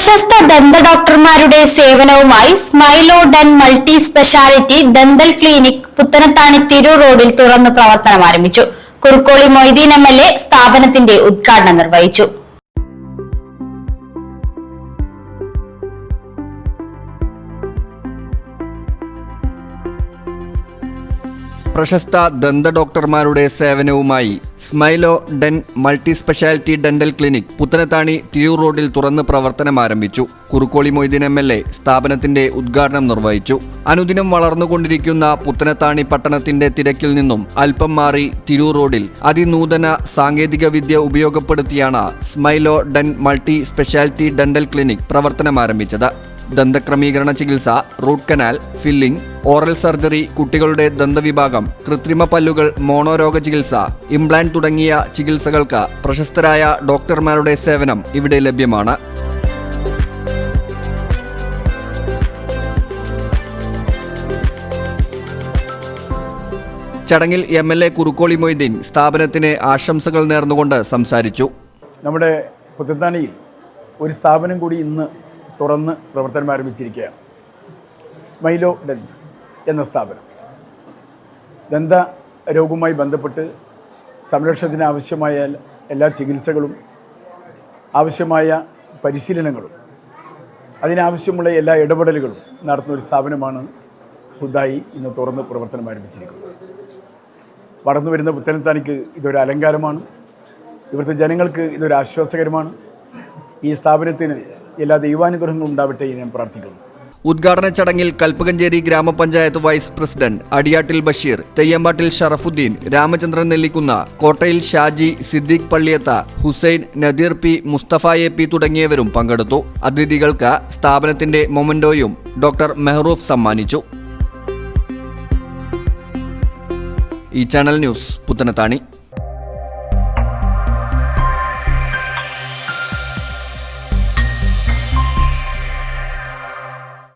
പ്രശസ്ത ദന്ത ഡോക്ടർമാരുടെ സേവനവുമായി Smilo Den multi speciality dental clinic Puthanathani Tirur റോഡിൽ തുറന്ന് പ്രവർത്തനം ആരംഭിച്ചു. Kurukkoli Moideen M L A സ്ഥാപനത്തിന്റെ ഉദ്ഘാടനം നിർവഹിച്ചു. പ്രശസ്ത ദന്ത ഡോക്ടർമാരുടെ സേവനവുമായി Smilo Den multi speciality dental clinic Puthanathani Tirur റോഡിൽ തുറന്ന് പ്രവർത്തനം ആരംഭിച്ചു. Kurukkoli Moideen M L A സ്ഥാപനത്തിന്റെ ഉദ്ഘാടനം നിർവഹിച്ചു. അനുദിനം വളർന്നുകൊണ്ടിരിക്കുന്ന പുത്തനത്താണി പട്ടണത്തിന്റെ തിരക്കിൽ നിന്നും അല്പം മാറി തിരൂർ റോഡിൽ അതിനൂതന സാങ്കേതിക വിദ്യ ഉപയോഗപ്പെടുത്തിയാണ് Smilo den multi speciality dental clinic പ്രവർത്തനം ആരംഭിച്ചത്. ദന്തക്രമീകരണ ചികിത്സ root canal filling oral surgery കുട്ടികളുടെ ദന്തവിഭാഗം കൃത്രിമ പല്ലുകൾ മോണോരോഗ ചികിത്സ ഇംപ്ലാന്റ് തുടങ്ങിയ ചികിത്സകൾക്ക് പ്രശസ്തരായ ഡോക്ടർമാരുടെ സേവനം ഇവിടെ ലഭ്യമാണ്. ചടങ്ങിൽ M L A Kurukkoli Moideen സ്ഥാപനത്തിന് ആശംസകൾ നേർന്നുകൊണ്ട് സംസാരിച്ചു. നമ്മുടെ പുത്തത്താണിയിൽ ഒരു സ്ഥാപനം കൂടി ഇന്ന് തുറന്ന് പ്രവർത്തനം ആരംഭിച്ചിരിക്കുകയാണ്. സ്മൈലോ ഡെന്ത് എന്ന സ്ഥാപനം. ദന്ത രോഗവുമായി ബന്ധപ്പെട്ട് സംരക്ഷണത്തിന് ആവശ്യമായ എല്ലാ ചികിത്സകളും ആവശ്യമായ പരിശീലനങ്ങളും അതിനാവശ്യമുള്ള എല്ലാ ഇടപെടലുകളും നടത്തുന്ന ഒരു സ്ഥാപനമാണ് ഹുദായി ഇന്ന് തുറന്ന് പ്രവർത്തനം ആരംഭിച്ചിരിക്കുന്നത്. വളർന്നു വരുന്ന പുത്തനത്താനിക്ക് ഇതൊരു അലങ്കാരമാണ്. ഇവിടുത്തെ ജനങ്ങൾക്ക് ഇതൊരു ആശ്വാസകരമാണ്. ഈ സ്ഥാപനത്തിന് എല്ലാ ദൈവാനുഗ്രഹങ്ങളും ഉണ്ടാവട്ടെ എന്ന് ഞാൻ പ്രാർത്ഥിക്കുന്നു. ഉദ്ഘാടന ചടങ്ങിൽ കൽപ്പകഞ്ചേരി ഗ്രാമപഞ്ചായത്ത് vice president Adiyattil Basheer Theyyampattil Sharafudheen Ramachandran Nellikkunna Kottayil Shaji Siddique Palliyath Hussain Nadeer P Musthafa A P തുടങ്ങിയവരും പങ്കെടുത്തു. അതിഥികൾക്ക് സ്ഥാപനത്തിന്റെ മൊമന്റോയും ഡോക്ടർ മെഹ്റൂഫ് സമ്മാനിച്ചു. ഈ ചാനൽ ന്യൂസ് പുത്തനത്താണി.